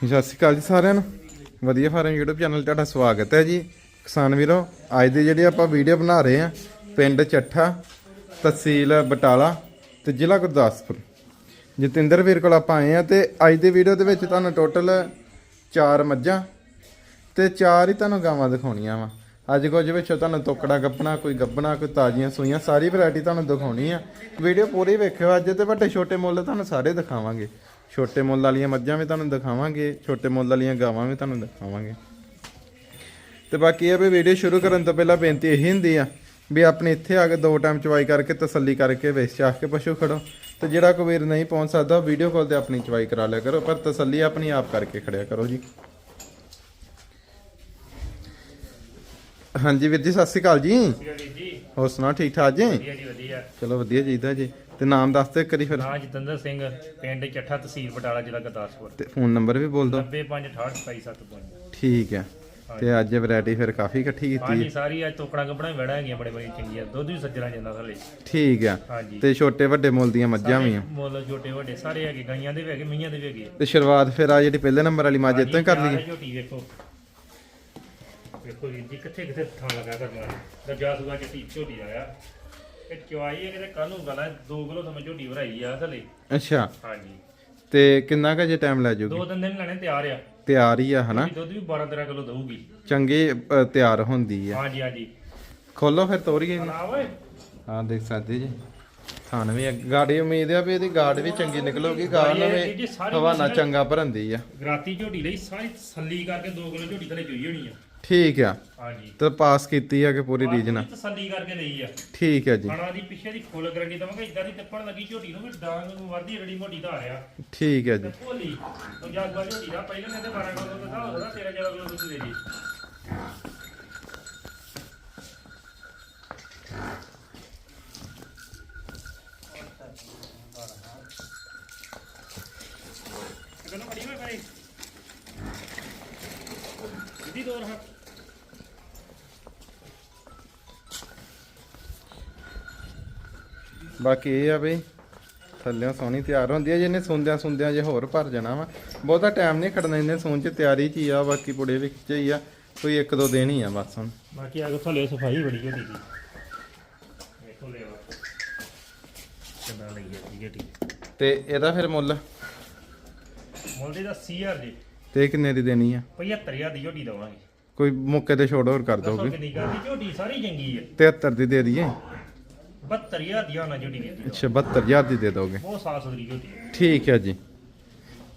ਸਤਿ ਸ਼੍ਰੀ ਅਕਾਲ ਜੀ ਸਾਰਿਆਂ ਨੂੰ। ਵਧੀਆ ਫਾਰਮ YouTube ਚੈਨਲ ਤੁਹਾਡਾ ਸਵਾਗਤ ਹੈ ਜੀ। ਕਿਸਾਨ ਵੀਰੋ, ਅੱਜ ਦੀ ਜਿਹੜੀ ਆਪਾਂ ਵੀਡੀਓ ਬਣਾ ਰਹੇ ਆ ਪਿੰਡ ਚੱਠਾ, ਤਹਿਸੀਲ ਬਟਾਲਾ ਤੇ ਜ਼ਿਲ੍ਹਾ ਗੁਰਦਾਸਪੁਰ। ਜਤਿੰਦਰ ਵੀਰ ਕੋਲ ਆਪਾਂ ਆਏ ਆ ਤੇ ਅੱਜ ਦੀ ਵੀਡੀਓ ਦੇ ਵਿੱਚ ਤੁਹਾਨੂੰ ਟੋਟਲ 4 ਮੱਝਾਂ ਤੇ ਚਾਰ ਹੀ ਤੁਹਾਨੂੰ ਗਾਵਾਂ ਦਿਖਾਉਣੀਆਂ ਵਾ। ਅੱਜ ਕੁਝ ਵਿੱਚੋਂ ਤੁਹਾਨੂੰ ਤੋਕੜਾ ਗੱਪਣਾ, ਕੋਈ ਗੱਬਣਾ ਕੋਈ ਤਾਜ਼ੀਆਂ ਸੂਈਆਂ, ਸਾਰੀ ਵੈਰਾਈਟੀ ਤੁਹਾਨੂੰ ਦਿਖਾਉਣੀ ਆ। ਵੀਡੀਓ ਪੂਰੀ ਵੇਖਿਓ ਅੱਜ ਤੇ ਵੱਡੇ ਛੋਟੇ ਮੁੱਲ ਤੁਹਾਨੂੰ ਸਾਰੇ ਦਿਖਾਵਾਂਗੇ। ਛੋਟੇ ਮੁੱਲ ਵਾਲੀਆਂ ਮੱਝਾਂ ਵੀ ਤੁਹਾਨੂੰ ਦਿਖਾਵਾਂਗੇ ਛੋਟੇ ਮੁੱਲ ਵਾਲੀਆਂ ਗਾਵਾਂ ਵੀ ਤੁਹਾਨੂੰ ਦਿਖਾਵਾਂਗੇ। ਤੇ ਬਾਕੀ ਇਹ ਵੀ ਵੀਡੀਓ ਸ਼ੁਰੂ ਕਰਨ ਤੋਂ ਪਹਿਲਾਂ ਬੇਨਤੀ ਇਹੀ ਹੁੰਦੀ ਆ ਵੀ ਆਪਣੇ ਇੱਥੇ ਆ ਕੇ ਦੋ ਟਾਈਮ ਚਵਾਈ ਕਰਕੇ ਤਸੱਲੀ ਕਰਕੇ ਵੇਚ ਚਾਹ ਕੇ ਪਸ਼ੂ ਖੜੋ। ਤੇ ਜਿਹੜਾ ਕੋਈ ਵੀਰ ਨਹੀਂ ਪਹੁੰਚ ਸਕਦਾ ਵੀਡੀਓ ਕਾਲ ਤੇ ਆਪਣੀ ਚਵਾਈ ਕਰਾ ਲਿਆ ਕਰੋ ਪਰ ਤਸੱਲੀ ਆਪਣੀ ਆਪ ਕਰਕੇ ਖੜਿਆ ਕਰੋ ਜੀ। ਹਾਂਜੀ ਵੀਰ ਜੀ ਸਤਿ ਸ਼੍ਰੀ ਅਕਾਲ ਜੀ। ਹੋਰ ਸੁਣਾਓ ਠੀਕ ਠਾਕ ਜੀ? ਵਧੀਆ ਜੀ ਵਧੀਆ। ਚਲੋ ਵਧੀਆ ਜੀਦਾ ਜੀ। ਤੇ ਨਾਮ ਦੱਸ ਦੇ ਕਰੀ ਫਿਰ। ਨਾਂ ਜਤਿੰਦਰ ਸਿੰਘ ਪਿੰਡ ਚੱਠਾ ਤਹਿਸੀਲ ਬਟਾਲਾ ਜ਼ਿਲ੍ਹਾ ਗੁਰਦਾਸਪੁਰ। ਤੇ ਫੋਨ ਨੰਬਰ ਵੀ ਬੋਲ ਦਿਓ। 95682775 ਠੀਕ ਹੈ। ਤੇ ਅੱਜ ਵੈਰਾਈਟੀ ਫਿਰ ਕਾਫੀ ਇਕੱਠੀ ਕੀਤੀ। ਹਾਂਜੀ ਹੈ ਸਾਰੀ ਅੱਜ ਤੋਕੜਾਂ ਕੱਪੜਾ ਵੜਾ ਹੈਗੀਆਂ ਬੜੇ ਬੜੀ ਚੰਗੀਆਂ। ਦੁੱਧ ਵੀ ਸੱਜਣਾ ਜਾਂਦਾ ਥੱਲੇ। ਠੀਕ ਆ ਹਾਂਜੀ। ਤੇ ਛੋਟੇ ਵੱਡੇ ਮੁੱਲ ਦੀਆਂ ਮੱਝਾਂ ਵੀ ਆ। ਮੁੱਲ ਛੋਟੇ ਵੱਡੇ ਸਾਰੇ ਹੈਗੇ ਗਾਈਆਂ ਦੇ ਵੀ ਹੈਗੇ ਮਈਆਂ ਦੇ ਵੀ ਹੈਗੇ। ਤੇ ਸ਼ੁਰੂਆਤ ਫਿਰ ਆ ਜਿਹੜੀ ਪਹਿਲੇ ਨੰਬਰ ਵਾਲੀ ਮੱਝ ਇੱਥੋਂ ਹੀ ਕਰ ਲਈਏ। ਝੋਟੀ ਵੇਖੋ। ਵੇਖੋ ਜੀ ਜੀ ਕਿੱਥੇ ਕਿੱਥੇ ਥਾਂ ਲਗਾ ਕਰਨਾ। ਦਰਜਾ ਸੁਗਾ ਕੇ ਝੋਟੀ ਆਇਆ। ਇਹ ਚਵਾਈ ਹੈ? ਕਿਤੇ ਕੱਲ ਨੂੰ ਗਲਾ 2 ਕਿਲੋ ਸਮਝ ਝੋਟੀ ਭਰਾਈ ਆ ਥੱਲੇ ਅੱਛਾ। ਹਾਂਜੀ। ਤੇ ਕਿੰਨਾ ਕੁ ਜੇ ਟਾਈਮ ਲੈ ਜਾਊਗੀ ਦੋ ਤਿੰਨ ਦਿਨ ਲੈਣੇ ਤਿਆਰ ਆ। ਤਿਆਰ ਹੀ ਆ ਹਨਾ? ਦੁੱਧ ਵੀ 12 13 ਕਿਲੋ ਦਊਗੀ। ਚੰਗੀ ਅ, ਤਿਆਰ ਹੁੰਦੀ ਆ। ਹਾਂਜੀ ਹਾਂਜੀ। ਖੋਲੋ ਫਿਰ ਤੋਰੀਏ ਇਹਨੂੰ। ਨਾ ਓਏ। ਹਾਂ ਦੇਖ ਸਕਦੇ ਜੀ। ਥਾਨ ਵੀ ਆ। ਗਾੜੀ ਉਮੀਦ ਆ ਵੀ ਇਹਦੀ ਗਾੜ ਵੀ ਚੰਗੀ ਨਿਕਲੂਗੀ। ਗਾੜ ਨੂੰ ਇਹ ਜੀ ਵੀ ਸਾਰੀ ਹਵਾਨਾ ਚੰਗਾ ਭਰੰਦੀ ਆ। ਗਰਾਤੀ ਝੋਟੀ ਲਈ ਸਾਰੀ ਤਸੱਲੀ ਕਰਕੇ 2 ਕਿਲੋ ਝੋਟੀ ਥਲੇ ਚੋਈ ਹੋਣੀ ਆ। ਠੀਕ ਆ। ਹਾਂਜੀ। ਤੇ ਪਾਸ ਕੀਤੀ ਆ ਕਿ ਪੂਰੀ ਰੀਜਨ ਬਾਕੀ ਤਸੱਲੀ ਕਰਕੇ ਲਈ ਆ। ਠੀਕ ਹੈ ਜੀ। ਖਾਣਾ ਦੀ ਪਿੱਛੇ ਦੀ ਫੁੱਲ ਗਰੰਟੀ ਦਵਾਂਗੇ ਇਦਾਂ ਦੀ ਟੱਪਣ ਲੱਗੀ ਝੋਟੀ ਨੂੰ ਵੀ ਡਾਂਗ ਨੂੰ ਵਰਦੀ ਰੜੀ ਮੋਟੀ ਦਾ ਆ। ਠੀਕ ਹੈ ਜੀ। ਭੋਲੀ ਪੰਜਾਬ ਝੋਟੀ ਦਾ ਪਹਿਲੇ ਨੇ ਤੇ 12 ਕਿਲੋ ਦਾ ਉਹਦਾ 13 14 ਕਿਲੋ ਦੁੱਧ ਦੇ ਜੀ ਕਿਹਨੂੰ ਖੜੀ ਹੋਈ ਭਾਈ ਦੀਦੀ ਦੋ ਰਹਾ ਬਾਕੀ ਇਹ ਆ ਬਈ ਥੱਲਿਓਂ ਸੋਹਣੀ ਤਿਆਰ ਹੁੰਦੀ ਹੈ ਜਿਹਨੇ ਸੁੰਦਿਆਂ ਸੁੰਦਿਆਂ ਜੇ ਹੋਰ ਭਰ ਜਾਣਾ ਵਾ। ਬਹੁਤਾ ਟਾਈਮ ਨਹੀਂ ਖੜਨਾ ਇਹਨੇ ਸੂਨ ਚ ਤਿਆਰੀ ਚ ਹੀ ਆ ਬਾਕੀ ਪੁੜੇ ਵਿੱਚ ਹੀ ਆ ਕੋਈ ਇੱਕ ਦੋ ਦਿਨ ਹੀ ਆ ਬਸ ਹੁਣ। ਬਾਕੀ ਆ ਥੱਲੇ ਸਫ਼ਾਈ ਬੜੀ ਝੋਟੀ ਦੀ ਵੇਖੋ ਲੈਵਾ ਕਿੰਨਾ ਲਈ ਹੈ ਜੀ ਤੇ ਇਹਦਾ ਫਿਰ ਮੁੱਲ? ਮੁੱਲ ਦੀ ਦਾ 80000 ਜੀ। ਤੇ ਕਿੰਨੇ ਦੀ ਦੇਣੀ ਆ? 75000 ਦੀ ਝੋਟੀ ਦਵਾਂਗੇ। ਕੋਈ ਮੌਕੇ ਤੇ ਛੋੜ ਹੋਰ ਕਰ ਦੋਗੇ। ਕਿੰਨੀ ਕਰਦੀ ਝੋਟੀ ਸਾਰੀ ਚੰਗੀ ਹੈ 73 ਦੀ ਦੇ ਦਈਏ। 72000 ਦੀ ਦੀ ਅੱਛਾ 72000 ਦੀ ਦੇ ਦੋਗੇ। ਬਹੁਤ ਸਾਫ਼ ਸੁਥਰੀ ਝੋਟੀ ਹੈ ਠੀਕ ਹੈ ਜੀ।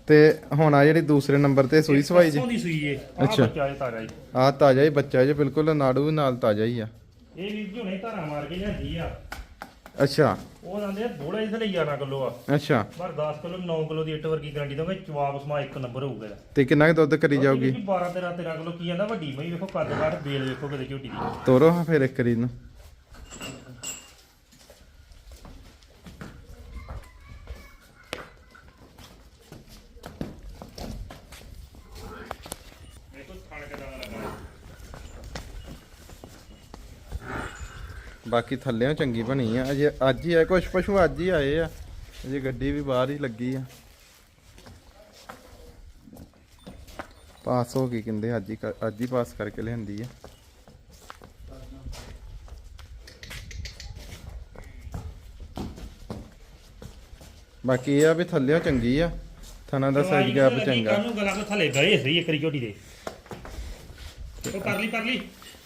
ਤੇ ਹੁਣ ਆ ਜਿਹੜੀ ਦੂਸਰੇ ਨੰਬਰ ਤੇ ਸੂਈ ਸਵਾਈ ਜੀ। ਦੀ ਸੂਈ ਏ। ਆ ਅੱਛਾ। ਬੱਚਾ ਜੇ ਤਾਰਾ ਜੀ ਆ ਤਾਜ਼ਾ ਹੀ ਬੱਚਾ ਜੀ ਬਿਲਕੁਲ ਨਾੜੂ ਨਾਲ ਤਾਜ਼ਾ ਹੀ ਆ। ਇਹ ਵੀ ਜੋ ਨਹੀਂ ਧਾਰਾ ਮਾਰ ਕੇ ਲਿਆਂਦੀ ਆ। ਅੱਛਾ। ਉਹ ਜਾਂਦੇ ਥੋੜਾ ਜਿਹਾ ਲਈ 11 ਕਿਲੋ ਆ। ਅੱਛਾ। ਪਰ 10 ਕਿਲੋ 9 ਕਿਲੋ ਦੀ ਇੱਟ ਵਰਗੀ ਗਾਰੰਟੀ ਦਵਾਂਗੇ ਜਵਾਬ ਸਮਾ ਇੱਕ ਨੰਬਰ ਹੋਊਗਾ ਤੇ ਕਿੰਨਾ ਦੁੱਧ ਕਰੀ ਜਾਊਗੀ? 12 13 13 ਕਿਲੋ ਕੀ ਜਾਂਦਾ ਵੱਡੀ ਮਈ ਵੇਖੋ ਕੱਦ ਕੱਦ ਬੇਲ ਵੇਖੋ ਕਿਤੇ ਝੋਟੀ ਦੀ। ਤੋਰੋ ਹਾਂ ਫਿਰ ਇੱਕ ਰੀ ਨੂੰ ਵੇਖੋ ਖਾਣ ਕਿਦਾਂ ਦਾ ਲੱਗਾ ਬਾਕੀ ਥੱਲੇੋਂ ਚੰਗੀ ਬਣੀ ਆ। ਅਜੇ ਅੱਜ ਹੀ ਆ ਕੁਝ ਪਸ਼ੂ ਅੱਜ ਹੀ ਆਏ ਆ। ਅਜੇ ਗੱਡੀ ਵੀ ਬਾਹਰ ਹੀ ਲੱਗੀ ਆ। ਪਾਸ ਹੋ ਗਈ ਕਹਿੰਦੇ ਅੱਜ ਹੀ ਅੱਜ ਹੀ ਪਾਸ ਕਰਕੇ ਲਿਆਂਦੀ ਆ। ਬਾਕੀ ਇਹ ਆ ਵੀ ਥੱਲੇੋਂ ਚੰਗੀ ਆ। ਥਣਾ ਦਾ ਸਾਈਜ਼ ਗੈਪ ਚੰਗਾ। ਕਾਨੂੰ ਗਲਾ ਕੋ ਥੱਲੇ ਗਏ ਸਹੀ ਇੱਕ ਰੀ ਝੋਟੀ ਦੇ। ਉਹ ਕਰ ਲਈ ਕਰ ਲਈ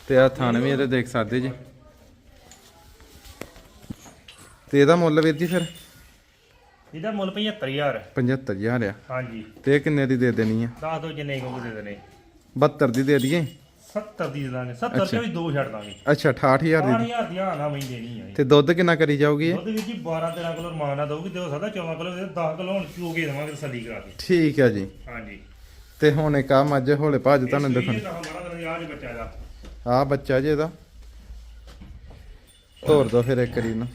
ਤੇ ਆ ਥਣ ਵੀ ਇਹਦੇ ਦੇਖ ਸਕਦੇ ਜੀ। ਤੇ ਇਹਦਾ ਮੁੱਲ ਵੀਰ ਜੀ ਫਿਰ? ਇਹਦਾ ਮੁੱਲ 75000 75000 ਆ। ਹਾਂਜੀ। ਤੇ ਇਹ ਕਿੰਨੇ ਦੀ ਦੇ ਦੇਣੀ ਆ? ਦੱਸ ਦੋ ਜਿੰਨੇ ਕੋ ਦੇ ਦੇਣੇ। 72 ਦੀ ਦੇ ਦਈਏ? 70 ਦੀ ਦੇ ਦਾਂਗੇ। 70 ਅੱਛਾ। ਚ ਵੀ ਦੋ ਛੱਡ ਦਾਂਗੇ। ਅੱਛਾ 68000 ਦੀ। 8000 ਦੀ ਆਣਾ ਮੈਂ ਦੇਣੀ ਆ ਤੇ ਦੁੱਧ ਕਿੰਨਾ ਕਰੀ ਜਾਊਗੀ? ਦੁੱਧ ਵਿੱਚ ਹੀ 12 13 ਕਿਲੋ ਰਮਾਨਾ ਦਊਗੀ ਤੇ ਹੋ ਸਕਦਾ 14 ਕਿਲੋ ਦੇ 10 ਕਿਲੋ ਹੁਣ ਚੂਗੇ ਦੇਵਾਂਗੇ ਤਸੱਲੀ ਕਰਾ ਕੇ। ਠੀਕ ਆ ਜੀ। ਹਾਂਜੀ। ਤੇ ਹੁਣ ਇੱਕ ਆ ਮੱਝ ਹੋਲੇ ਭਾਜ ਤੁਹਾਨੂੰ ਇਹ ਸੂਈ ਦਿਖਣ ਦਾ ਹਮਾਰਾ ਤਾਂ ਯਾਰ ਬੱਚਾ ਦਾ ਆ ਬੱਚਾ ਜੀ ਇਹਦਾ। ਤੋਰ ਦੋ ਫਿਰ ਇੱਕ ਰੀ ਨੂੰ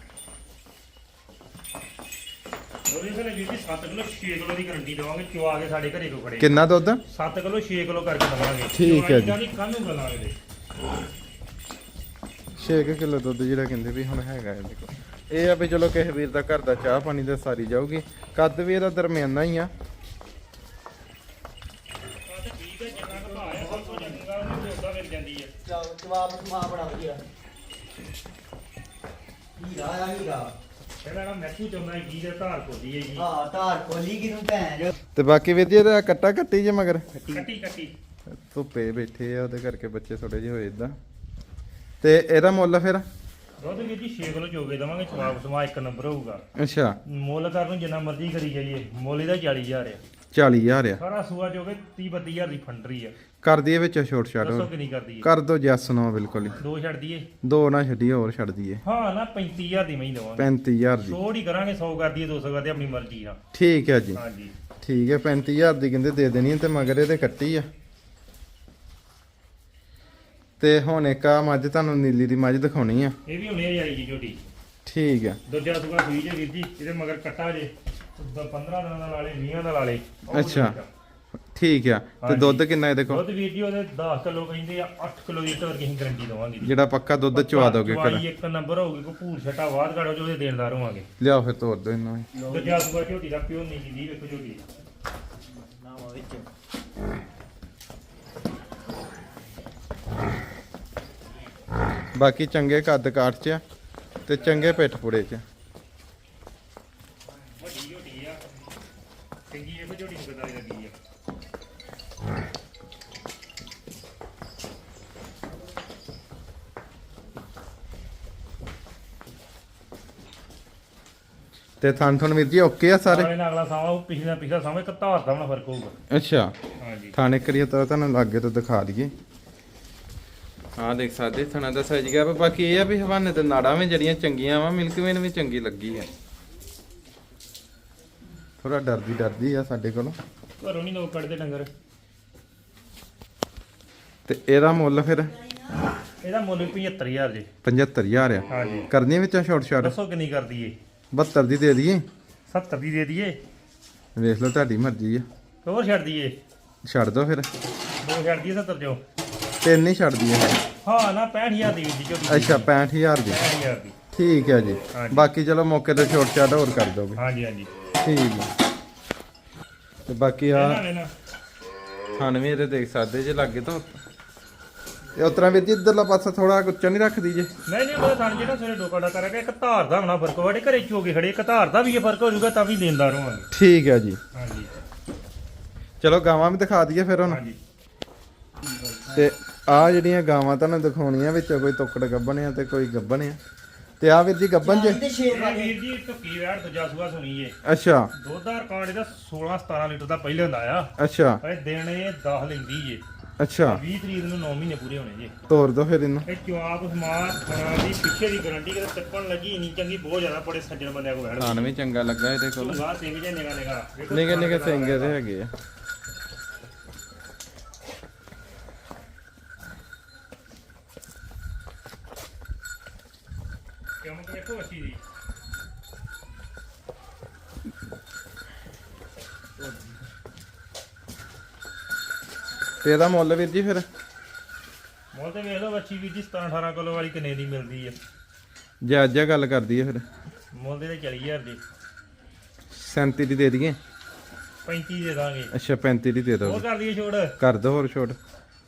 ਉਹਦੇ ਕੋਲ ਵੀਰ ਜੀ 7 ਕਿਲੋ 6 ਕਿਲੋ ਦੀ ਗਾਰੰਟੀ ਦੇਵਾਂਗੇ ਚਵਾ ਕੇ ਸਾਡੇ ਘਰੇ ਕੋ ਖੜੇ? ਕਿੰਨਾ ਦੁੱਧ? 7 ਕਿਲੋ 6 ਕਿਲੋ ਕਰਕੇ ਦਵਾਂਗੇ। ਠੀਕ ਹੈ ਜੀ। ਗਲਾਂਗੇ ਦੇ 6 ਕਿਲੋ ਦੁੱਧ ਜਿਹੜਾ ਕਹਿੰਦੇ ਵੀ ਹੁਣ ਹੈਗਾ ਇਹਦੇ ਕੋਲ। ਇਹ ਆ ਵੀ ਚਲੋ ਕਿਸੇ ਵੀਰ ਦਾ ਘਰ ਦਾ ਚਾਹ ਪਾਣੀ ਦਾ ਸਾਰੀ ਜਾਊਗੀ। ਕੱਦ ਵੀ ਇਹਦਾ ਦਰਮਿਆਨਾ ਹੀ ਆ। ਚੀਜ਼ ਦਾ ਚੰਗਾ ਘਟਾ ਆ ਸਭ ਤੋਂ ਚੰਗਾ ਉਹਨੂੰ ਦੋਦਾ ਮਿਲ ਜਾਂਦੀ ਹੈ। ਜਵਾਬ ਸਮਾ ਬੜਾ ਵਧੀਆ ਹੀਰਾ ਆ ਹੀਰਾ। ਪਹਿਲਾਂ ਨਾ ਮੈਥੂ ਚੰਗਾ ਕੀ ਦਾ ਧਾਰ ਕੋਦੀ ਹੈ ਜੀ ਹਾਂ ਧਾਰ ਖੋਲੀ ਕਿਨੂੰ ਭੈਣ? ਜੋ ਤੇ ਬਾਕੀ ਵੀਰ ਜੀ ਇਹਦਾ ਕੱਟਾ ਕੱਟੀ ਜੇ ਮਗਰ? ਕੱਟੀ। ਕੱਟੀ ਧੁੱਪੇ ਬੈਠੇ ਆ ਉਹਦੇ ਕਰਕੇ ਬੱਚੇ ਥੋੜੇ ਜਿਹੇ ਹੋਏ ਇਦਾਂ। ਤੇ ਇਹਦਾ ਮੁੱਲ ਫਿਰ? ਦੁੱਧ ਵੀਰ ਜੀ 6 ਕਿਲੋ ਚੋਗੇ ਦਵਾਂਗੇ ਜਵਾਬ ਸਮਾ ਇੱਕ ਨੰਬਰ ਹੋਊਗਾ। ਅੱਛਾ। ਮੁੱਲ ਕਰਨ ਨੂੰ ਜਿੰਨਾ ਮਰਜ਼ੀ ਕਰੀ ਜਾਈਏ। ਮੁੱਲ ਇਹਦਾ 40000 ਆ। 40000 ਆ। ਸਾਰਾ ਸੂਆ ਚੋਗੇ 30 32000 ਦੀ ਫੰਡਰੀ ਆ। ਕਰ ਦਈਏ ਵਿੱਚ ਛੋਟ ਛਾਟ ਦੱਸੋ ਕਿੰਨੀ ਕਰ ਦੋ ਜੈਸ ਨੋ ਬਿਲਕੁਲ ਹੀ। ਦੋ ਛੱਡ ਦਈਏ? ਦੋ ਨਾ ਛੱਡੀਏ ਹੋਰ ਛੱਡ ਦਈਏ। ਹਾਂ ਨਾ 35000 ਦੀ ਮੈਂ ਹੀ ਦਵਾਂਗੇ। 35000 ਦੀ। ਛੋੜ ਹੀ ਕਰਾਂਗੇ 100 ਕਰ ਦਈਏ 200 ਕਰ ਦਈਏ ਆਪਣੀ ਮਰਜ਼ੀ ਨਾਲ ਠੀਕ ਹੈ ਜੀ। ਹਾਂਜੀ। ਠੀਕ ਹੈ 35000 ਦੀ ਕਹਿੰਦੇ ਦੇ ਦੇਣੀ ਤੇ ਮਗਰ ਇਹਦੇ ਕੱਟੀ ਆ। ਤੇ ਹੁਣ ਇੱਕ ਆ ਮੱਝ ਤੁਹਾਨੂੰ ਨੀਲੀ ਦੀ ਮੱਝ ਦਿਖਾਉਣੀ ਆ। ਇਹ ਵੀ ਹੁਣੇ ਆਈ ਜੀ ਝੋਟੀ ਠੀਕ ਆ। ਦੂਜਾ ਸੂਆ ਸੂਈ ਜੇ ਵੀਰ ਜੀ ਇਹਦੇ ਮਗਰ ਕੱਟਾ ਜੇ। 15 ਦਿਨਾਂ ਦਾ ਲਾ ਲੇ 20 ਦਾ ਲਾ ਲੇ ਉਹ ਅੱਛਾ। ਠੀਕ ਆ। ਤੇ ਹਾਂਜੀ। ਦੁੱਧ ਕਿੰਨਾ ਇਹਦੇ ਕੋਲ ਦੁੱਧ ਵੀਰ ਜੀ ਉਹਦੇ 10 ਕਿਲੋ ਕਹਿੰਦੇ ਆ 8 ਕਿਲੋ ਲੀਟਰ ਵਰਗੀ ਅਸੀਂ ਗਰੰਟੀ ਦਵਾਂਗੇ ਜੀ। ਜਿਹੜਾ ਪੱਕਾ ਦੁੱਧ ਚਵਾ ਦੋਗੇ ਚਵਾਈ ਕਰ ਇੱਕ ਨੰਬਰ ਹੋਊਗੀ ਕੋ ਭੂਰ ਛਟਾ ਬਾਅਦ ਕਾੜੋ ਜੋ ਉਹਦੇ ਦੇਣਦਾਰ ਹੋਵਾਂਗੇ। ਲਿਆਓ ਫਿਰ ਤੋੜ ਦੋ ਇਹਨਾਂ ਨੂੰ ਦੂਜਾ ਸੂਆ ਝੋਟੀ ਦਾ ਪਿਓ ਨਹੀਂ ਦੀ ਵੇਖੋ ਝੋਟੀ ਨਾਮ ਵਿੱਚ। ਬਾਕੀ ਚੰਗੇ ਕੱਦ ਕਾਠ ਚ ਆ ਤੇ ਚੰਗੇ ਪਿੱਠ ਪੁੜੇ ਚ ਝੋਟੀ ਆ ਚੰਗੀ ਇਹ ਝੋਟੀ ਨੂੰ ਕਿਦਾਂ ਲੱਗੀ ਆ ਤੇ ਥਣ ਥਣ ਵੀਰ ਜੀ ਓਕੇ ਆ ਸਾਰੇ? ਨਾਲ ਅਗਲਾ ਸਾਵਾ ਉਹ ਪਿਛਲਾ ਪਿਛਲਾ ਸਾਵਾ ਇੱਕ ਧਾਰ ਦਾ ਬਣਾ ਫ਼ਰਕ ਹੋਊਗਾ। ਅੱਛਾ। ਹਾਂਜੀ। ਥਾਣੇ ਕਰੀਏ ਤਾਂ ਤੁਹਾਨੂੰ ਲਾਗੇ ਤੋਂ ਦਿਖਾ ਦਈਏ। ਹਾਂ ਦੇਖ ਸਕਦੇ ਥਣਾ ਦਾ ਸਜ ਗਿਆ ਪਰ ਬਾਕੀ ਇਹ ਆ ਵੀ ਹਵਾਨੇ ਤੇ ਨਾੜਾਂ ਵੀ ਜਿਹੜੀਆਂ ਚੰਗੀਆਂ ਵਾ ਮਿਲਕ ਵੇਨ ਵੀ ਚੰਗੀ ਲੱਗੀ ਹੈ ਥੋੜਾ ਡਰਦੀ ਡਰਦੀ ਆ ਸਾਡੇ ਕੋਲੋਂ। ਘਰੋਂ ਨਹੀਂ ਲੋਕ ਕੱਢਦੇ ਡੰਗਰ। ਤੇ ਇਹਦਾ ਮੁੱਲ ਫਿਰ? ਇਹਦਾ ਮੁੱਲ ਵੀ 75000 ਜੀ। 75000 ਆ। ਹਾਂਜੀ। ਕਰਨੀ ਵਿੱਚੋਂ ਛੋਟ ਛਾਟ ਦੱਸੋ ਕਿੰਨੀ ਕਰਦੀ ਏ? 72 ਦੀ ਦੇ ਦਈਏ। 70 ਦੀ ਦੇ ਦਈਏ। ਵੇਖ ਲਓ ਤੁਹਾਡੀ ਮਰਜ਼ੀ ਆ। ਹੋਰ ਛੱਡ ਦਈਏ। ਛੱਡ ਦੋ ਫਿਰ। ਦੋ ਛੱਡ ਦਈਏ 70 ਚੋਂ। ਤਿੰਨ ਹੀ ਛੱਡ ਦਈਏ। ਹਾਂ ਨਾ 65000 ਦੀ ਜੀ ਝੋਟੀ ਅੱਛਾ 65000 ਦੀ। 65000 ਦੀ। ਠੀਕ ਹੈ ਜੀ। ਬਾਕੀ ਚਲੋ ਮੌਕੇ ਤੇ ਛੋਟ ਛਾਟ ਹੋਰ ਕਰ ਦੋਗੇ। ਹਾਂਜੀ ਹਾਂਜੀ। ਠੀਕ ਹੈ ਤੇ ਬਾਕੀ ਆ ਥਣ ਵੀ ਇਹਦੇ ਦੇਖ ਸਕਦੇ ਜੇ ਲੱਗੇ ਤਾਂ ਇਹ ਉਤਰਾ ਵੀਰ ਜੀ ਇਧਰਲਾ ਪਾਸਾ ਥੋੜਾ ਉੱਚਾ ਨਹੀਂ ਰੱਖਦੀ ਜੇ। ਨਹੀਂ ਨਹੀਂ ਉਹ ਥਣ ਜਿਹੜਾ ਸਵੇਰੇ ਡੋਕਾ ਡਾ ਕਰਾਂਗੇ ਇੱਕ ਧਾਰ ਦਾ ਹੋਣਾ ਫ਼ਰਕ ਹੋਵੇ ਘਰੇ ਚੋਗੇ ਖੜੇ ਇੱਕ ਧਾਰ ਦਾ ਵੀ ਇਹ ਫ਼ਰਕ ਹੋ ਜਾਊਗਾ ਤਾਂ ਵੀ ਦੇਣਦਾਰ ਹੋਵਾਂਗੇ। ਠੀਕ ਹੈ ਜੀ। ਹਾਂਜੀ। ਚਲੋ ਗਾਵਾਂ ਵੀ ਦਿਖਾ ਦਈਏ ਫਿਰ ਹੁਣ ਹਾਂਜੀ। ਤੇ ਆ ਜਿਹੜੀਆਂ ਗਾਵਾਂ ਤੁਹਾਨੂੰ ਦਿਖਾਉਣੀਆਂ ਵਿੱਚੋਂ ਕੋਈ ਤੁੱਕੜ ਗੱਬਣ ਆ ਤੇ ਕੋਈ ਗੱਬਣ ਆ ਤੇ ਆ ਵੀਰ ਜੀ ਗੱਬਣ ਜੇ। ਤੇ 6 ਇਹ ਵਾਲੇ। ਵੀਰ ਜੀ ਧੁੱਕੀ ਵੈੜ ਦੂਜਾ ਸੂਆ ਸੁਣੀ ਏ ਅੱਛਾ। ਦੁੱਧ ਦਾ ਰਿਕਾਰਡ ਇਹਦਾ 16 17 ਲੀਟਰ ਦਾ ਪਹਿਲੇ ਹੁੰਦਾ ਆ ਅੱਛਾ। ਇਹ ਇਹ 10 ਲੈਂਦੀ ਏ ਅੱਛਾ। 20 ਤਰੀਕ ਨੂੰ 9 ਮਹੀਨੇ ਪੂਰੇ ਹੋਣੇ ਜੇ। ਤੋਰ ਦੋ ਫਿਰ ਇਹਨੂੰ। ਇਹ ਜਵਾਬ ਸਮਾਰ ਖਾਣਾ ਦੀ ਪਿੱਛੇ ਦੀ ਗਾਰੰਟੀ ਕਿਤੇ ਚੱਪਣ ਲੱਗੀ ਨਹੀਂ ਚੰਗੀ ਬਹੁਤ ਜ਼ਿਆਦਾ ਬੜੇ ਸੱਜਣ ਬੰਦਿਆਂ ਕੋ ਬੈਠ ਥਣ ਵੀ ਚੰਗਾ ਲੱਗਾ ਇਹਦੇ ਕੋਲ। ਝੁੰਗਾ ਸਿੰਘ ਜੇ ਨਿਗਾ ਨਿਗਾ ਨਿੱਕੇ ਨਿੱਕੇ ਸਿੰਘ ਇਹਦੇ ਹੈਗੇ ਆ। ਕਿਉਂ ਕਿ ਵੇਖੋ ਅੱਛੀ ਦੀ ਤੇ ਇਹਦਾ ਮੁੱਲ ਵੀਰ ਜੀ ਫਿਰ? ਮੋਲ ਤੇ ਵੇਖ ਲਓ ਬੱਚੀ ਵੀ ਜੀ 17 18 ਕਿਲੋ ਵਾਲੀ ਕਿੰਨੇ ਦੀ ਮਿਲਦੀ ਹੈ ਜਾਇਜ਼ ਜਿਹਾ ਗੱਲ ਕਰਦੀ ਹੈ ਫਿਰ। ਮੁੱਲ ਦੇ ਤੇ 40000 ਦੀ। 37 ਦੀ ਦੇ ਦਈਏ? 35 ਦੇ ਦਾਂਗੇ। ਅੱਛਾ 35 ਦੀ ਦੇ ਦੋ ਹੋਰ ਕਰ ਦਈਏ ਛੋੜ ਕਰ ਦੋ ਹੋਰ ਛੋਟ।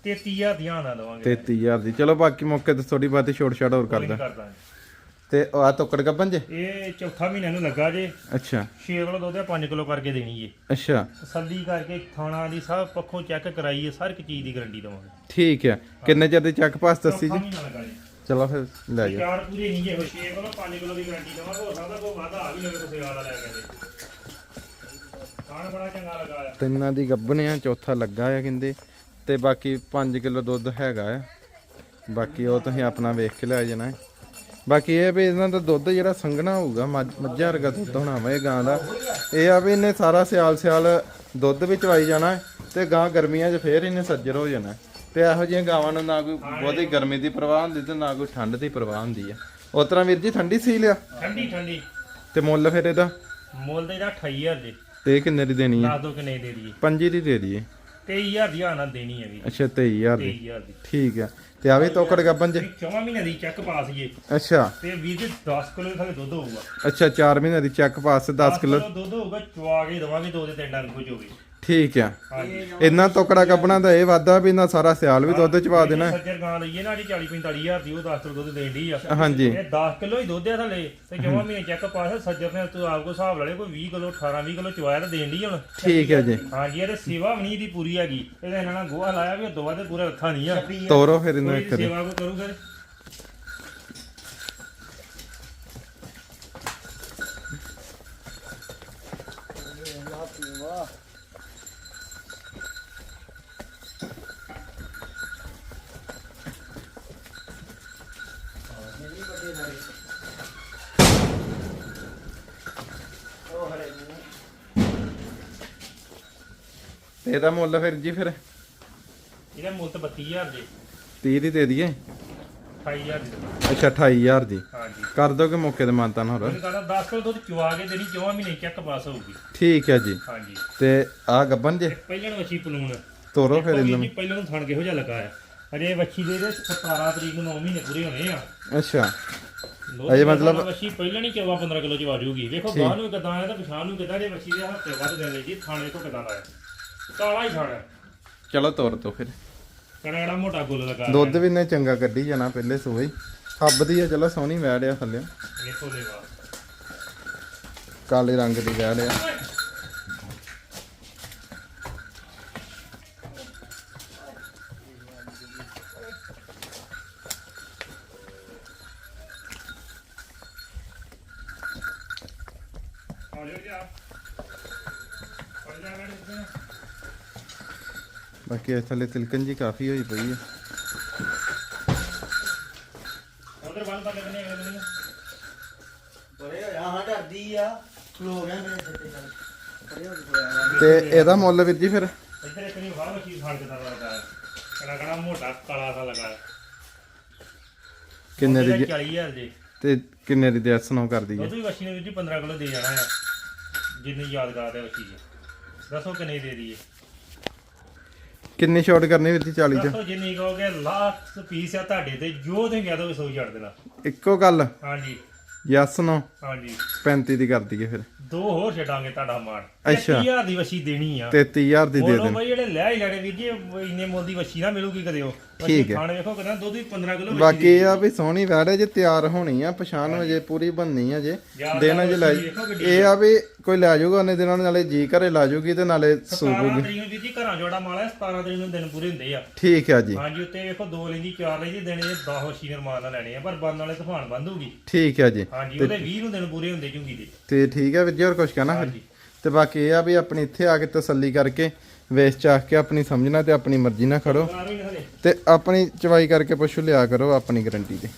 33000 ਦੀਆਂ ਨਾ ਦਵਾਂਗੇ 33000 ਦੀ। ਚਲੋ ਬਾਕੀ ਮੌਕੇ ਤੇ ਥੋੜੀ ਬਾਤੀ ਛੋਟ ਛਾਟ ਹੋਰ ਕਰਦਾ। ਤੇ ਆ ਤੁੱਕੜ ਗੱਬਨ ਜੇ? ਇਹ ਚੌਥਾ ਮਹੀਨਾ ਨੂੰ ਲੱਗਾ ਜੇ। ਅੱਛਾ। 6 ਕਿਲੋ ਦੁੱਧ 5 ਕਿਲੋ ਕਰਕੇ ਦੇਣੀ ਏ ਅੱਛਾ। ਤਸੱਲੀ ਕਰਕੇ ਥਾਣਾ ਦੀ ਸਭ ਪੱਖੋਂ ਚੈੱਕ ਕਰਾਈਏ ਹਰ ਇੱਕ ਚੀਜ਼ ਦੀ ਗਾਰੰਟੀ ਦਵਾਂਗੇ। ਠੀਕ ਹੈ। ਕਿੰਨੇ ਚਿਰ ਦੀ ਚੱਕ ਪਾਸ ਦੱਸੀ ਜੀ? ਜੀ। ਚਲੋ ਫਿਰ ਲੈ ਜਾਓ। ਚਾਰ ਪੂਰੇ ਨਹੀਂ ਜੇ 6 ਕਿਲੋ 5 ਕਿਲੋ ਦੀ ਗਾਰੰਟੀ ਦਵਾਂਗੇ ਹੋ ਸਕਦਾ ਕੋਈ ਵਾਧਾ ਆ ਵੀ ਲਵੇ ਤੁਸੀਂ ਵਾਲਾ ਲੈ ਕੇ ਖਾਣ ਬੜਾ ਚੰਗਾ ਲੱਗਾ ਆ। ਤਿੰਨਾਂ ਦੀ ਗੱਬਨ ਆ ਚੌਥਾ ਲੱਗਾ ਆ ਕਹਿੰਦੇ। ਤੇ ਬਾਕੀ 5 ਕਿਲੋ ਦੁੱਧ ਹੈਗਾ ਆ। ਬਾਕੀ ਉਹ ਤੁਸੀਂ ਆਪਣਾ ਵੇਖ ਕੇ ਲੈ ਜਾਣਾ। ਹੈ। ਬਾਕੀ ਇਹ ਵੀ ਇਹਨਾਂ ਦਾ ਦੁੱਧ ਜਿਹੜਾ ਸੰਘਣਾ ਹੋਊਗਾ ਮੱਝ- ਵਰਗਾ ਦੁੱਧ ਹੋਣਾ ਵਾ ਇਹ ਗਾਂ ਦਾ। ਇਹ ਆ ਵੀ ਇਹਨੇ ਸਾਰਾ ਸਿਆਲ ਸਿਆਲ ਦੁੱਧ ਵੀ ਚਵਾਈ ਜਾਣਾ ਤੇ ਗਾਂ ਗਰਮੀਆਂ 'ਚ ਫੇਰ ਇਹਨੇ ਸੱਜਰ ਹੋ ਜਾਣਾ। ਤੇ ਇਹੋ ਜਿਹੀਆਂ ਗਾਵਾਂ ਨੂੰ ਨਾ ਕੋਈ ਬਹੁਤੀ ਗਰਮੀ ਦੀ ਪਰਵਾਹ ਹੁੰਦੀ ਤੇ ਨਾ ਕੋਈ ਠੰਡ ਦੀ ਪਰਵਾਹ ਹੁੰਦੀ ਆ। ਉਸ ਤਰ੍ਹਾਂ ਵੀਰ ਜੀ ਠੰਡੀ ਸੀ ਲਿਆ ਠੰਡੀ ਠੰਡੀ। ਤੇ ਮੁੱਲ ਫਿਰ ਇਹਦਾ? ਮੁੱਲ ਦੇ ਦਾ 28000 ਜੀ ਤੇ ਕਿੰਨੇ ਦੀ ਦੇਣੀ ਹੈ ਦੱਸ ਦੋ ਕਿੰਨੇ ਦੇ ਦਈਏ। ਪੰਜੀ ਦੀ ਦੇ ਦਈਏ। 23000 ਦੀ ਆਣਾ ਦੇਣੀ ਹੈ ਵੀ ਅੱਛਾ 23000 ਦੀ। 23000 ਦੀ। ਠੀਕ ਆ। ਤੇ ਆ ਵੀ ਤੋਕੜ ਗੱਬਨ ਜੇ। ਚੌਵਾਂ ਮਹੀਨੇ ਦੀ ਚੈੱਕ ਪਾਸ ਜੇ ਅੱਛਾ। ਤੇ ਵੀਰ ਜੀ 10 ਕਿਲੋ ਥੱਲੇ ਦੁੱਧ ਹੋਊਗਾ। ਅੱਛਾ 4 ਮਹੀਨੇ ਦੀ ਚੈੱਕ ਪਾਸ 10 ਕਿਲੋ। ਦੁੱਧ ਹੋਊਗਾ ਚਵਾ ਕੇ ਦਵਾਂਗੇ ਦੋ ਦੇ ਤਿੰਨ ਡੰਗ ਕੁਝ ਹੋਵੇ ਠੀਕ ਆ। ਇੰਨਾ ਤੋਕੜਾ ਕੱਪਣਾ ਦਾ ਇਹ ਵਾਦਾ ਵੀ ਇਹਨਾਂ ਸਾਰਾ ਸਿਆਲ ਵੀ ਦੁੱਧ ਚਵਾ ਦੇਣਾ। ਸੱਜਰ ਗਾਂ ਲਈਏ ਨਾ ਜੀ 40 45 ਹਜ਼ਾਰ ਦੀ ਉਹ 10 ਕਿਲੋ ਦੁੱਧ ਦੇਣ ਦੀ ਆ। ਹਾਂਜੀ। ਇਹ 10 ਕਿਲੋ ਹੀ ਦੁੱਧ ਆ ਥੱਲੇ ਤੇ ਜਮਾ ਮਹੀਨੇ ਚੈੱਕ ਪਾਸ ਸੱਜਰ ਨੇ ਤੂੰ ਆਪ ਕੋ ਹਿਸਾਬ ਲਾ ਲੈ ਕੋਈ 20 ਕਿਲੋ 18 20 ਕਿਲੋ ਚਵਾਇਆ ਤਾਂ ਦੇਣ ਦੀ ਹੁਣ। ਠੀਕ ਹੈ ਜੀ। ਹਾਂਜੀ ਇਹਦੇ ਸੇਵਾ ਵੀ ਨਹੀਂ ਦੀ ਪੂਰੀ ਹੈਗੀ। ਇਹਦੇ ਇਹਨਾਂ ਨਾਲ ਗੋਹਾ ਲਾਇਆ ਵੀ ਦੋ ਵਾਦੇ ਪੂਰਾ ਰੱਖਾ ਨਹੀਂ ਆ। ਤੋਰੋ ਫਿਰ ਇਹਨੂੰ ਇੱਕ ਸੇਵਾ ਕੋ ਕਰੂ ਫਿਰ ਤੇ ਇਹਦਾ ਮੁੱਲ ਫਿਰ ਜੀ ਫਿਰ ਇਹਦਾ ਮੁੱਲ ਤਾਂ 32000 ਜੀ। 30 ਦੀ ਦੇ ਦਈਏ? 28000 ਦੀ। ਅੱਛਾ 28000 ਦੀ। ਹਾਂਜੀ। ਕਰ ਦੋਗੇ ਮੌਕੇ ਤੇ ਮਾਨਤਾ ਨਾ ਹੋਰ। ਉਹਨੇ ਕਹਦਾ 10 ਕਿਲੋ ਦੁੱਧ ਚਵਾ ਕੇ ਦੇਣੀ ਜਮਾ ਮਹੀਨੇ ਚੈੱਕ ਪਾਸ ਹੋਊਗੀ। ਠੀਕ ਹੈ ਜੀ। ਹਾਂਜੀ। ਤੇ ਆ ਗੱਬਨ ਜੇ? ਤੇ ਪਹਿਲਾਂ ਨੂੰ ਵੱਛੀ ਪਲੂਣ। ਤੋਰੋ ਫਿਰ ਇਹਨੂੰ। ਪਹਿਲਾਂ ਨੂੰ ਥਣ ਕਿਹੋ ਜਿਹਾ ਲੱਗਾ ਹੈ। ਅਜੇ ਵੱਛੀ ਦੇ ਦੇ 17 ਤਰੀਕ ਨੂੰ 9 ਮਹੀਨੇ ਪੂਰੇ ਹੋਣੇ ਆ। ਅੱਛਾ। ਅਜੇ ਮਤਲਬ- ਵੱਛੀ ਪਹਿਲਾਂ ਨਹੀਂ ਚਵਾ 15 ਕਿਲੋ ਚ ਵਾਜੂਗੀ ਵੇਖੋ ਬਾਹਰ ਨੂੰ ਕਿਦਾਂ ਆਇਆ ਤਾਂ ਪਛਾਣ ਨੂੰ ਕਿਦਾਂ ਜੇ ਵੱਛੀ ਦੇ ਹੱਥੇ ਵੱਧ ਦੇ ਲਈ ਜੀ ਥਣ ਵੇਖੋ ਕਿਦਾਂ ਲਾਇਆ ਕਾਲਾ ਹੀ ਥਣ ਚਲੋ ਤੋਰ ਦੋ ਫਿਰ। ਕੜਾ ਕੜਾ ਮੋਟਾ ਗੁੱਲ ਲਗਾ ਦੁੱਧ ਵੀ ਨੇ ਚੰਗਾ ਕੱਢੀ ਜਾਣਾ ਪਹਿਲੇ ਸੂਏ ਹੀ। ਹੱਬਦੀ ਆ ਚਲੋ ਸੋਹਣੀ ਵੈੜ ਆ ਥੱਲੇ। ਕਾਲੇ ਰੰਗ ਦੀ ਵੈੜ ਆ ਆ ਜਾਓ ਜੀ ਆਪ। ਆ ਜਾ ਮੈਡਮ ਬਾਕੀ ਇਹ ਥੱਲੇ ਤਿਲਕਣ ਜੀ ਕਾਫੀ ਹੋਈ ਪਈ ਆ। ਉਧਰ ਬੰਦ ਕਰ ਲੈਣੇ ਅਗਲੇ ਦਿਨ। ਹੋਇਆ ਹਾਂ ਡਰਦੀ ਆ। ਖਲੋ ਗਿਆ ਮੇਰੇ ਸਿੱਤੇ ਹੋ ਗਿਆ। ਤੇ ਇਹਦਾ ਮੁੱਲ ਵੀਰ ਜੀ ਫਿਰ? ਇੱਧਰ ਇੱਕ ਨਹੀਂ ਵਾਹ ਵੱਛੀ ਥਣ ਕਿਦਾਂ ਲੱਗਾ ਹੈ। ਕੜਾ ਕੜਾ ਮੋਟਾ ਕਾਲਾ ਸਾ ਲਗਾ ਹੈ। ਕਿੰਨੇ ਦੀ ਜੀ? 40000 ਜੀ ਤੇ ਕਿੰਨੇ ਦੀ ਦੇ ਸੁਣੋ ਕਰ ਦਈਏ ਦੁੱਧ ਵੀ ਵੱਛੀ ਨੇ ਵੀਰ ਜੀ 15 ਕਿਲੋ ਦੇ ਜਾਣਾ ਹੈ। ਜਿੰਨੀ ਯਾਦ ਕਰਦੇ ਵੱਛੀ ਜੀ ਦੱਸੋ ਕਿੰਨੇ ਦੇ ਦਈਏ। ਕਿੰਨੀ ਸ਼ਾਰਟ ਕਰਨੀ ਵੀਰ ਜੀ 40 ਚ? ਦੱਸੋ ਜਿੰਨੀ ਕਹੋਗੇ ਲਾਸਟ ਪੀਸ ਆ ਤੁਹਾਡੇ ਤੇ ਜੋ ਦੇ ਗਿਆ ਤਾਂ ਸੌ ਛੱਡ ਦੇਣਾ। ਇੱਕੋ ਗੱਲ? ਹਾਂਜੀ। ਯੈਸ ਨੋ ਹਾਂਜੀ। 35 ਦੀ ਕਰ ਦਈਏ ਫਿਰ। ਦੋ ਹੋਰ ਛੱਡਾਂਗੇ ਤੁਹਾਡਾ ਮਾਣ ਅੱਛਾ। 30000 ਦੀ ਵੱਛੀ ਦੇਣੀ ਆ। 33000 ਦੀ ਦੇ ਬੋਲੋ ਦੇਣ। ਬਈ ਜਿਹੜੇ ਲੈ ਹੀ ਲੈਣੇ ਵੀਰ ਜੀ ਇਹ ਇੰਨੇ ਮੁੱਲ ਦੀ ਵੱਛੀ ਨਾ ਮਿਲੂਗੀ ਕਦੇ ਉਹ। ਠੀਕ ਹੈ। ਖਾਣ ਵੇਖੋ ਕਿਦਾਂ ਦੁੱਧ ਵੀ 15 ਕਿਲੋ ਬਾਕੀ ਇਹ ਆ ਵੀ ਸੋਹਣੀ ਵੈੜ ਹੈ ਜੇ ਤਿਆਰ ਹੋਣੀ ਆ ਪਛਾਣ ਹੋ ਜੇ ਪੂਰੀ ਬੰਨੀ ਆ ਜੇ। ਦੇਣਾ ਜੇ ਲੈ ਇਹ ਆ ਵੀ ਕੋਈ ਲੈ ਜਾਊਗਾ ਉਹਨੇ ਦਿਨਾਂ ਨੂੰ ਨਾਲੇ ਜੀ ਘਰੇ ਲਾ ਜਾਊਗੀ ਤੇ ਨਾਲੇ 17 ਸੂਬੂਗੀ ਤਰੀਕ ਨੂੰ ਵੀਰ ਜੀ ਘਰਾਂ ਜੋੜਾ ਮਾਲ ਹੈ 17 ਤਰੀਕ ਨੂੰ ਦਿਨ ਪੂਰੇ ਹੁੰਦੇ ਆ। ਠੀਕ ਆ ਜੀ। ਹਾਂਜੀ ਉੱਤੇ ਵੇਖੋ ਦੋ ਲੈਂਦੀ ਚਾਰ ਲੈਂਦੀ ਦਿਨ ਇਹ 10 ਵੱਛੀ ਨਿਰਮਾਨ ਨਾਲ ਲੈਣੇ ਆ ਪਰ ਬੰਦ ਵਾਲੇ ਤੂਫਾਨ ਬੰਦ ਹੋਊਗੀ ਠੀਕ ਆ ਜੀ। ਹਾਂਜੀ ਉਹਦੇ 20 ਨੂੰ ਦਿਨ ਪੂਰੇ ਹੁੰਦੇ ਝੁੰਗੀ ਦੇ। ਤੇ ਠੀਕ ਆ ਵੀਰ ਜੀ ਹੋਰ ਕੁਝ ਕਹਿਣਾ? ਫਿਰ ਹਾਂਜੀ। ਤੇ ਬਾਕੀ ਇਹ ਆ ਵੀ ਆਪਣੀ ਇੱਥੇ ਆ ਕੇ ਤਸੱਲੀ ਕਰਕੇ ਵੇਚ ਚਾਖ ਕੇ ਆਪਣੀ ਸਮਝਣਾ ਤੇ ਆਪਣੀ ਮਰਜ਼ੀ ਨਾਲ ਖੜੋ। ਕਰਾਰੋ ਹੀ ਨਾ ਹਲੇ ਤੇ ਆਪਣੀ ਚਵਾਈ ਕਰਕੇ ਪਸ਼ੂ ਲਿਆ ਕਰੋ ਆਪਣੀ ਗਰੰਟੀ ਤੇ।